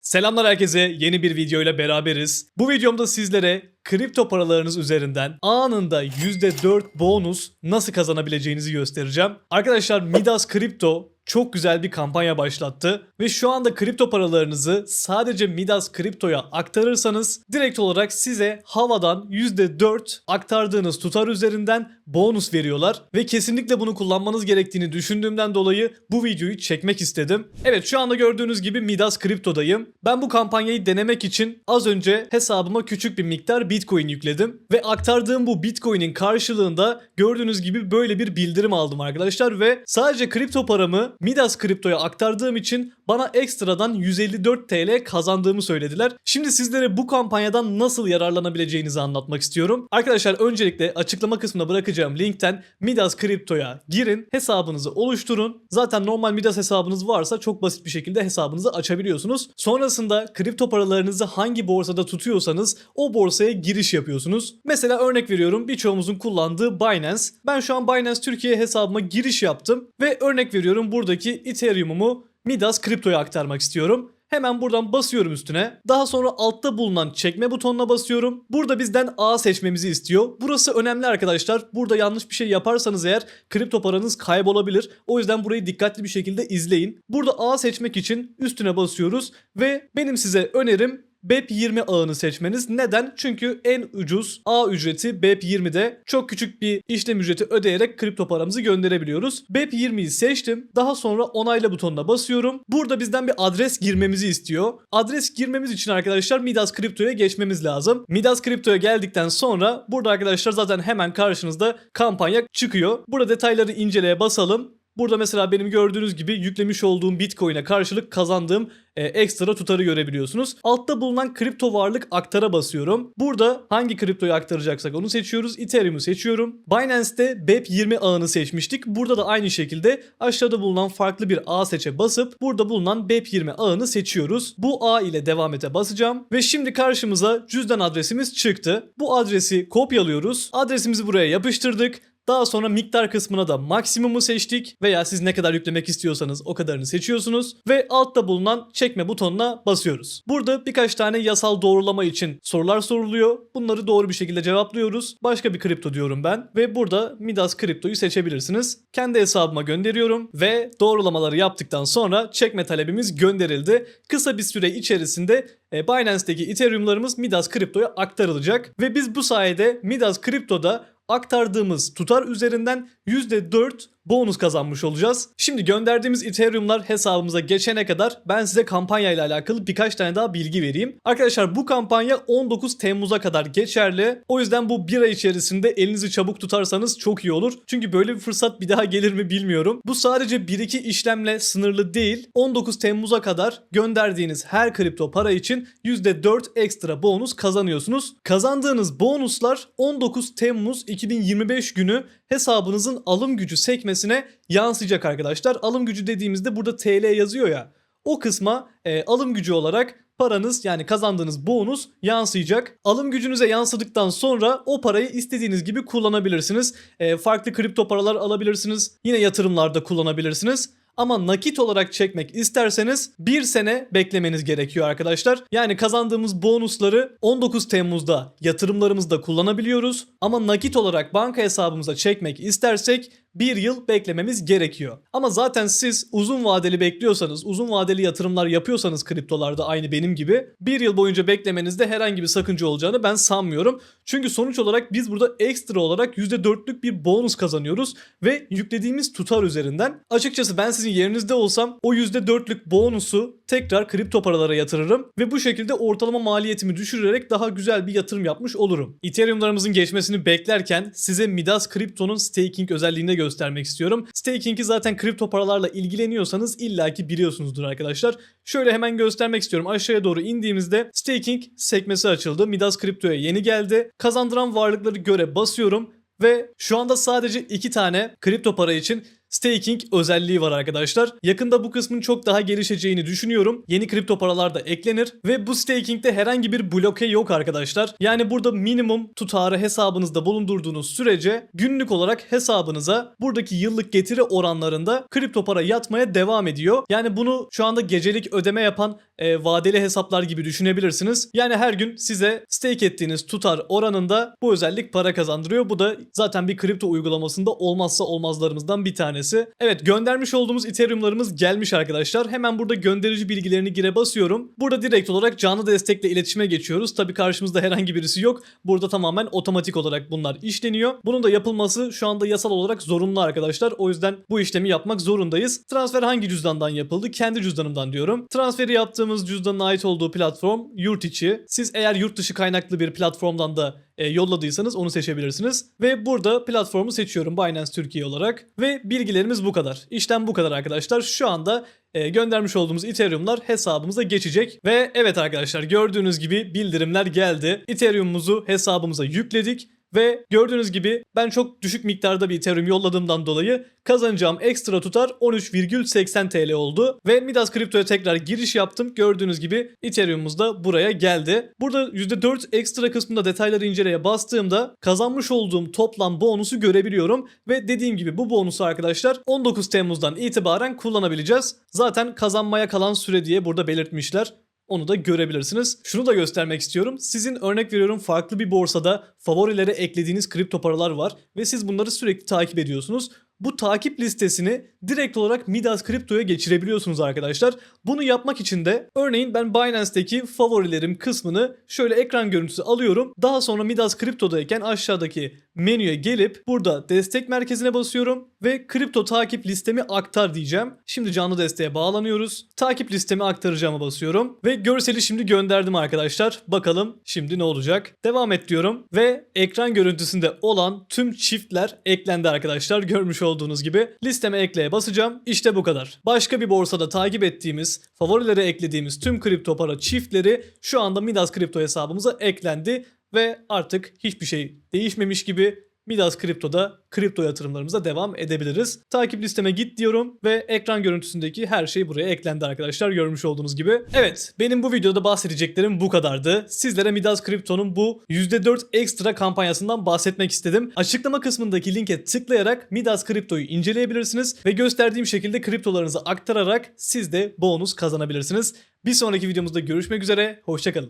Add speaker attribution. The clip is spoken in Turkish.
Speaker 1: Selamlar herkese. Yeni bir videoyla beraberiz. Bu videomda sizlere kripto paralarınız üzerinden anında %4 bonus nasıl kazanabileceğinizi göstereceğim. Arkadaşlar Midas Kripto çok güzel bir kampanya başlattı ve şu anda kripto paralarınızı sadece Midas Kripto'ya aktarırsanız direkt olarak size havadan %4 aktardığınız tutar üzerinden bonus veriyorlar ve kesinlikle bunu kullanmanız gerektiğini düşündüğümden dolayı bu videoyu çekmek istedim. Evet şu anda gördüğünüz gibi Midas Kripto'dayım. Ben bu kampanyayı denemek için az önce hesabıma küçük bir miktar Bitcoin yükledim ve aktardığım bu Bitcoin'in karşılığında gördüğünüz gibi böyle bir bildirim aldım arkadaşlar ve sadece kripto paramı Midas Kripto'ya aktardığım için bana ekstradan 154 TL kazandığımı söylediler. Şimdi sizlere bu kampanyadan nasıl yararlanabileceğinizi anlatmak istiyorum. Arkadaşlar öncelikle açıklama kısmına bırakacağım linkten Midas Kripto'ya girin, hesabınızı oluşturun. Zaten normal Midas hesabınız varsa çok basit bir şekilde hesabınızı açabiliyorsunuz. Sonrasında kripto paralarınızı hangi borsada tutuyorsanız o borsaya giriş yapıyorsunuz. Mesela örnek veriyorum birçoğumuzun kullandığı Binance. Ben şu an Binance Türkiye hesabıma giriş yaptım ve örnek veriyorum buradaki Ethereum'umu Midas Kripto'ya aktarmak istiyorum. Hemen buradan basıyorum üstüne. Daha sonra altta bulunan çekme butonuna basıyorum. Burada bizden A seçmemizi istiyor. Burası önemli arkadaşlar. Burada yanlış bir şey yaparsanız eğer kripto paranız kaybolabilir. O yüzden burayı dikkatli bir şekilde izleyin. Burada A seçmek için üstüne basıyoruz ve benim size önerim BEP20 ağını seçmeniz. Neden? Çünkü en ucuz ağ ücreti BEP20'de çok küçük bir işlem ücreti ödeyerek kripto paramızı gönderebiliyoruz. BEP20'yi seçtim. Daha sonra onayla butonuna basıyorum. Burada bizden bir adres girmemizi istiyor. Adres girmemiz için arkadaşlar Midas Kripto'ya geçmemiz lazım. Midas Kripto'ya geldikten sonra burada arkadaşlar zaten hemen karşınızda kampanya çıkıyor. Burada detayları inceleye basalım. Burada mesela benim gördüğünüz gibi yüklemiş olduğum Bitcoin'e karşılık kazandığım e, ekstra tutarı görebiliyorsunuz. Altta bulunan kripto varlık aktara basıyorum. Burada hangi kriptoyu aktaracaksak onu seçiyoruz. Ethereum'u seçiyorum. Binance'te BEP20 ağını seçmiştik. Burada da aynı şekilde aşağıda bulunan farklı bir ağ seçe basıp burada bulunan BEP20 ağını seçiyoruz. Bu ağ ile devam ete basacağım ve şimdi karşımıza cüzdan adresimiz çıktı. Bu adresi kopyalıyoruz. Adresimizi buraya yapıştırdık. Daha sonra miktar kısmına da maksimumu seçtik veya siz ne kadar yüklemek istiyorsanız o kadarını seçiyorsunuz ve altta bulunan çekme butonuna basıyoruz. Burada birkaç tane yasal doğrulama için sorular soruluyor. Bunları doğru bir şekilde cevaplıyoruz. Başka bir kripto diyorum ben ve burada Midas kriptoyu seçebilirsiniz. Kendi hesabıma gönderiyorum ve doğrulamaları yaptıktan sonra çekme talebimiz gönderildi. Kısa bir süre içerisinde e, Binance'deki Ethereum'larımız Midas kriptoya aktarılacak ve biz bu sayede Midas kriptoda aktardığımız tutar üzerinden %4 bonus kazanmış olacağız. Şimdi gönderdiğimiz Ethereum'lar hesabımıza geçene kadar ben size kampanya ile alakalı birkaç tane daha bilgi vereyim. Arkadaşlar bu kampanya 19 Temmuz'a kadar geçerli. O yüzden bu bir ay içerisinde elinizi çabuk tutarsanız çok iyi olur. Çünkü böyle bir fırsat bir daha gelir mi bilmiyorum. Bu sadece 1-2 işlemle sınırlı değil. 19 Temmuz'a kadar gönderdiğiniz her kripto para için %4 ekstra bonus kazanıyorsunuz. Kazandığınız bonuslar 19 Temmuz 2025 günü hesabınızın alım gücü sekmesine yansıyacak arkadaşlar. Alım gücü dediğimizde burada TL yazıyor ya. O kısma e, alım gücü olarak paranız yani kazandığınız bonus yansıyacak. Alım gücünüze yansıdıktan sonra o parayı istediğiniz gibi kullanabilirsiniz. E, farklı kripto paralar alabilirsiniz. Yine yatırımlarda kullanabilirsiniz. Ama nakit olarak çekmek isterseniz bir sene beklemeniz gerekiyor arkadaşlar. Yani kazandığımız bonusları 19 Temmuz'da yatırımlarımızda kullanabiliyoruz. Ama nakit olarak banka hesabımıza çekmek istersek bir yıl beklememiz gerekiyor. Ama zaten siz uzun vadeli bekliyorsanız, uzun vadeli yatırımlar yapıyorsanız kriptolarda aynı benim gibi bir yıl boyunca beklemenizde herhangi bir sakınca olacağını ben sanmıyorum. Çünkü sonuç olarak biz burada ekstra olarak %4'lük bir bonus kazanıyoruz ve yüklediğimiz tutar üzerinden. Açıkçası ben sizin yerinizde olsam o %4'lük bonusu tekrar kripto paralara yatırırım ve bu şekilde ortalama maliyetimi düşürerek daha güzel bir yatırım yapmış olurum. Ethereum'larımızın geçmesini beklerken size Midas Kripto'nun staking özelliğini göstermek istiyorum. Staking'i zaten kripto paralarla ilgileniyorsanız illaki biliyorsunuzdur arkadaşlar. Şöyle hemen göstermek istiyorum. Aşağıya doğru indiğimizde staking sekmesi açıldı. Midas Kripto'ya yeni geldi. Kazandıran varlıkları göre basıyorum ve şu anda sadece iki tane kripto para için staking özelliği var arkadaşlar. Yakında bu kısmın çok daha gelişeceğini düşünüyorum. Yeni kripto paralar da eklenir ve bu staking'de herhangi bir bloke yok arkadaşlar. Yani burada minimum tutarı hesabınızda bulundurduğunuz sürece günlük olarak hesabınıza buradaki yıllık getiri oranlarında kripto para yatmaya devam ediyor. Yani bunu şu anda gecelik ödeme yapan e, vadeli hesaplar gibi düşünebilirsiniz. Yani her gün size stake ettiğiniz tutar oranında bu özellik para kazandırıyor. Bu da zaten bir kripto uygulamasında olmazsa olmazlarımızdan bir tanesi. Evet göndermiş olduğumuz Ethereum'larımız gelmiş arkadaşlar. Hemen burada gönderici bilgilerini gire basıyorum. Burada direkt olarak canlı destekle iletişime geçiyoruz. Tabii karşımızda herhangi birisi yok. Burada tamamen otomatik olarak bunlar işleniyor. Bunun da yapılması şu anda yasal olarak zorunlu arkadaşlar. O yüzden bu işlemi yapmak zorundayız. Transfer hangi cüzdandan yapıldı? Kendi cüzdanımdan diyorum. Transferi yaptığımız cüzdanın ait olduğu platform yurt içi. Siz eğer yurt dışı kaynaklı bir platformdan da e, yolladıysanız onu seçebilirsiniz. Ve burada platformu seçiyorum Binance Türkiye olarak. Ve bilgilerimiz bu kadar. İşlem bu kadar arkadaşlar. Şu anda e, göndermiş olduğumuz Ethereum'lar hesabımıza geçecek. Ve evet arkadaşlar gördüğünüz gibi bildirimler geldi. Ethereum'umuzu hesabımıza yükledik. Ve gördüğünüz gibi ben çok düşük miktarda bir Ethereum yolladığımdan dolayı kazanacağım ekstra tutar 13,80 TL oldu. Ve Midas Kripto'ya tekrar giriş yaptım. Gördüğünüz gibi Ethereum'umuz da buraya geldi. Burada %4 ekstra kısmında detayları inceleye bastığımda kazanmış olduğum toplam bonusu görebiliyorum. Ve dediğim gibi bu bonusu arkadaşlar 19 Temmuz'dan itibaren kullanabileceğiz. Zaten kazanmaya kalan süre diye burada belirtmişler. Onu da görebilirsiniz. Şunu da göstermek istiyorum. Sizin örnek veriyorum farklı bir borsada favorilere eklediğiniz kripto paralar var ve siz bunları sürekli takip ediyorsunuz. Bu takip listesini direkt olarak Midas Kripto'ya geçirebiliyorsunuz arkadaşlar. Bunu yapmak için de örneğin ben Binance'deki favorilerim kısmını şöyle ekran görüntüsü alıyorum. Daha sonra Midas Kripto'dayken aşağıdaki menüye gelip burada destek merkezine basıyorum ve kripto takip listemi aktar diyeceğim. Şimdi canlı desteğe bağlanıyoruz. Takip listemi aktaracağıma basıyorum ve görseli şimdi gönderdim arkadaşlar. Bakalım şimdi ne olacak? Devam et diyorum ve ekran görüntüsünde olan tüm çiftler eklendi arkadaşlar. Görmüş olduğunuz gibi listeme ekleye basacağım. İşte bu kadar. Başka bir borsada takip ettiğimiz, favorilere eklediğimiz tüm kripto para çiftleri şu anda Midas kripto hesabımıza eklendi ve artık hiçbir şey değişmemiş gibi Midas Kripto'da kripto yatırımlarımıza devam edebiliriz. Takip listeme git diyorum ve ekran görüntüsündeki her şey buraya eklendi arkadaşlar görmüş olduğunuz gibi. Evet benim bu videoda bahsedeceklerim bu kadardı. Sizlere Midas Kripto'nun bu %4 ekstra kampanyasından bahsetmek istedim. Açıklama kısmındaki linke tıklayarak Midas Kripto'yu inceleyebilirsiniz ve gösterdiğim şekilde kriptolarınızı aktararak siz de bonus kazanabilirsiniz. Bir sonraki videomuzda görüşmek üzere, hoşçakalın.